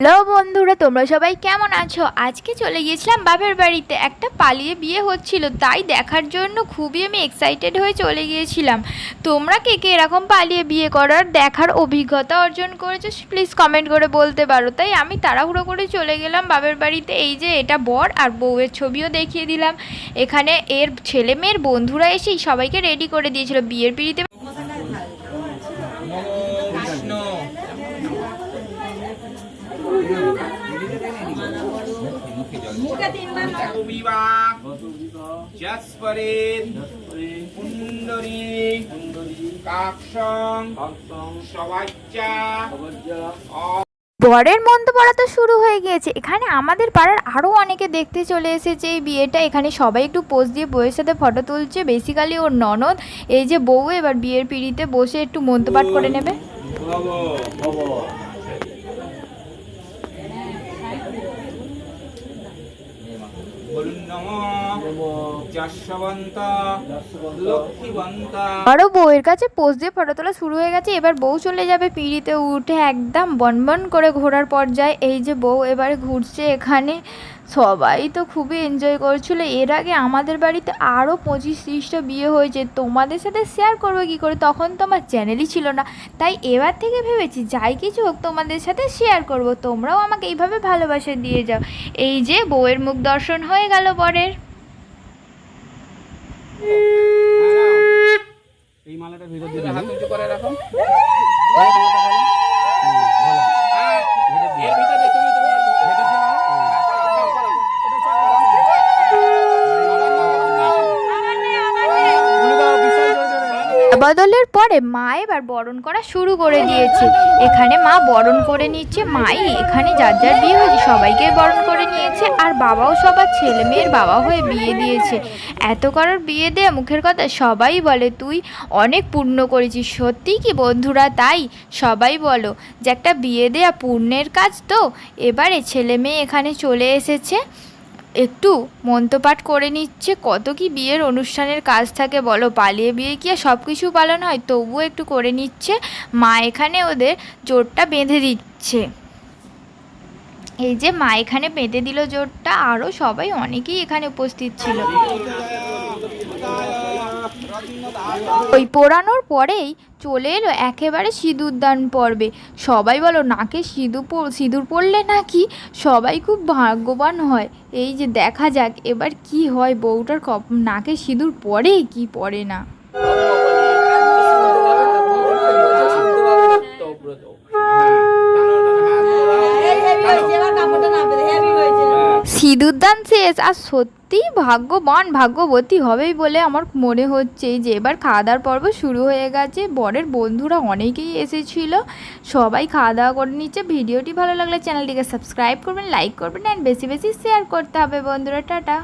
Hello বন্ধুরা, তোমরা সবাই কেমন আছো? আজকে চলে গিয়েছিলাম বাপের বাড়িতে। একটা পালিয়ে বিয়ে হচ্ছিল, তাই দেখার জন্য খুবই আমি এক্সাইটেড হয়ে চলে গিয়েছিলাম। তোমরা কে কে এরকম পালিয়ে বিয়ে করার দেখার অভিজ্ঞতা অর্জন করেছ প্লিজ কমেন্ট করে বলতে পারো। তাই আমি তাড়াহুড়ো করে চলে গেলাম বাপের বাড়িতে। এই যে এটা বর আর বউয়ের ছবিও দেখিয়ে দিলাম। এখানে এর ছেলে মেয়ের বন্ধুরা এসেই সবাইকে রেডি করে দিয়েছিল। বিয়ের পিড়িতে যস্পরেন কুণ্ডরী কাক্ষং সবাচ্চা বরের মন্দ পড়া তো শুরু হয়ে গিয়েছে। এখানে আমাদের পাড়ার আরও অনেকে দেখতে চলে এসেছে এই বিয়েটা। এখানে সবাই একটু পোজ দিয়ে বউয়ের সাথে ফটো তুলছে। বেসিক্যালি ওর ননদ এই যে বউ এবার বিয়ের পিড়িতে বসে একটু মন্তপাঠ করে নেবে। আরও বউয়ের কাছে পোস্ট দিয়ে ফটো তোলা শুরু হয়ে গেছে এবার বউ চলে যাবে পিঁড়িতে উঠে একদম বনবন করে ঘোরার পর্যায়ে। এই যে বউ এবারে ঘুরছে এখানে। সবাই তো খুবই এনজয় করছিল। এর আগে আমাদের বাড়িতে আরও পঁচিশ ত্রিশটা বিয়ে হয়েছে। তোমাদের সাথে শেয়ার করব কী করে? তখন তো আমার চ্যানেলই ছিল না। তাই এবার থেকে ভেবেছি যাই কিছু হোক তোমাদের সাথে শেয়ার করব। তোমরাও আমাকে এইভাবে ভালোবাসা দিয়ে যাও। এই যে বউয়ের মুখ দর্শন হয়ে গেল বরের এই মালাটা ভিতর দিয়ে হাত করে রাখো। বদলের পরে মা এবার বরণ করা শুরু করে দিয়েছে। এখানে মা বরণ করে নিচ্ছে, মাই এখানে যার যার বিয়ে হয়েছে সবাইকে বরণ করে নিয়েছে আর বাবাও সবার ছেলে মেয়ের বাবা হয়ে বিয়ে দিয়েছে। এত কারোর বিয়ে দেয়া মুখের কথা সবাই বলে, তুই অনেক পূর্ণ করেছিস, সত্যি কি বন্ধুরা তাই? সবাই বলো, যে একটা বিয়ে দেয়া পূর্ণের কাজ তো? এবারে ছেলে মেয়ে এখানে চলে এসেছে। একটু মন্ত্রপাঠ করে নিচ্ছে, কত কি বিয়ের অনুষ্ঠানের কাজ থাকে বলো, পালিয়ে বিয়ে কি আর সব কিছু পালন হয়? তবুও একটু করে নিচ্ছে, মা এখানে ওদের জোরটা বেঁধে দিচ্ছে। এই যে মা এখানে বেঁধে দিল জোরটা আরও সবাই অনেকেই এখানে উপস্থিত ছিল। ওই পোড়ানোর পরেই চলে এলো একেবারে সিঁদুর দান পর্বে। সবাই বলো, নাকে সিঁদুর সিঁদুর পড়লে নাকি সবাই খুব ভাগ্যবান হয়। এই যে দেখা যাক, এবার কি হয় বউটার নাকে সিঁদুর পড়ে কি পরে না। সিঁদুর দান শেষ আর সত্যি ভাগ্যবান ভাগ্যবতী হবেই বলে আমার মনে হচ্ছে। যে এবার খাওয়া দাওয়ার পর্ব শুরু হয়ে গেছে। বরের বন্ধুরা অনেকেই এসেছিল। সবাই খাওয়া দাওয়া করে নিচ্ছে। ভিডিওটি ভালো লাগলে চ্যানেলটিকে সাবস্ক্রাইব করবেন, লাইক করবেন অ্যান্ড বেশি বেশি শেয়ার করতে হবে বন্ধুরা। টাটা।